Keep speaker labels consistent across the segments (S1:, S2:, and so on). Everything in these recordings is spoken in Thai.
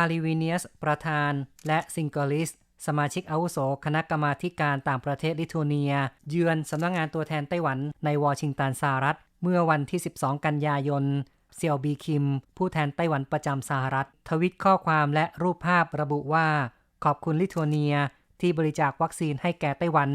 S1: าลิวิเนียส ประธาน และซิงเกลิส สมาชิกอาวุโส คณะกรรมาธิการต่างประเทศลิทัวเนีย เยือนสำนักงงานตัวแทนไต้หวันในวอชิงตันสหรัฐ เมื่อวันที่ 12 กันยายนเซียวบีคิม ผู้แทนไต้หวันประจำสหรัฐ ทวิตข้อความและรูปภาพระบุว่า ขอบคุณลิทัวเนียที่บริจาควัคซีนให้แก่ไต้หวัน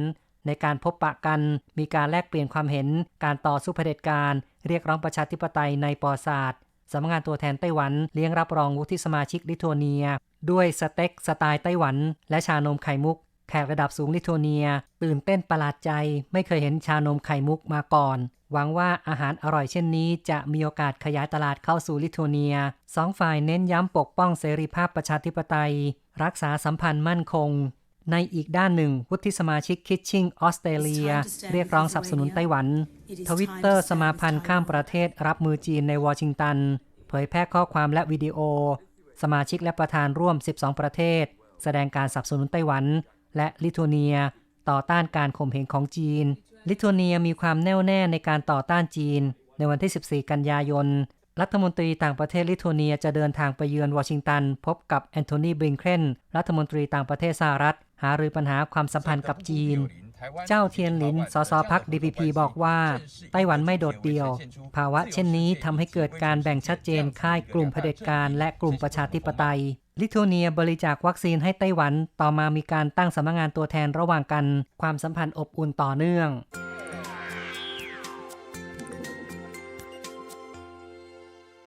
S1: ในการพบปะกัน มีการแลกเปลี่ยนความเห็น การต่อสู้เผด็จการ เรียกร้องประชาธิปไตยในปอศาสตร์ สำนักงานตัวแทนไต้หวันเลี้ยงรับรองวุฒิสมาชิกลิทัวเนีย ด้วยสเต็กสไตล์ไต้หวัน และชานมไข่มุก แขกระดับสูงลิทัวเนีย ตื่นเต้นประหลาดใจ ไม่เคยเห็นชานมไข่มุกมาก่อน หวังว่าอาหารอร่อยเช่นนี้ จะมีโอกาสขยายตลาดเข้าสู่ลิทัวเนียสองฝ่ายเน้นย้ำปกป้องเสรีภาพประชาธิปไตย รักษาสัมพันธ์มั่นคง ในอีกด้านหนึ่ง วุฒิสมาชิกคิดชิงออสเตรเลีย เรียกร้องสนับสนุนไต้หวัน ทวิตเตอร์สมาพันธ์ข้ามประเทศรับมือจีนในวอชิงตัน เผยแพร่ข้อความและวิดีโอ สมาชิกและประธานร่วม 12 ประเทศ แสดงการสนับสนุนไต้หวัน และลิทัวเนีย ต่อต้านการข่มเหงของจีน ลิทัวเนียมีความแน่วแน่ในการต่อต้านจีน ในวันที่ 14 กันยายน รัฐมนตรีต่างประเทศลิทัวเนียจะเดินทางไปเยือนวอชิงตัน พบกับแอนโทนีบริงเคนรัฐมนตรีต่างประเทศสหรัฐ หารือปัญหาความสัมพันธ์กับจีน เจ้าเทียนหลิน สสพัก DPP บอกว่า ไต้หวันไม่โดดเดี่ยว ภาวะเช่นนี้ทำให้เกิดการแบ่งชัดเจนค่ายกลุ่มเผด็จการและกลุ่มประชาธิปไตยลิทัวเนียบริจาควัคซีนให้ไต้หวัน ต่อมามีการตั้งสำนักงงานตัวแทนระหว่างกัน ความสัมพันธ์อบอุ่นต่อเนื่อง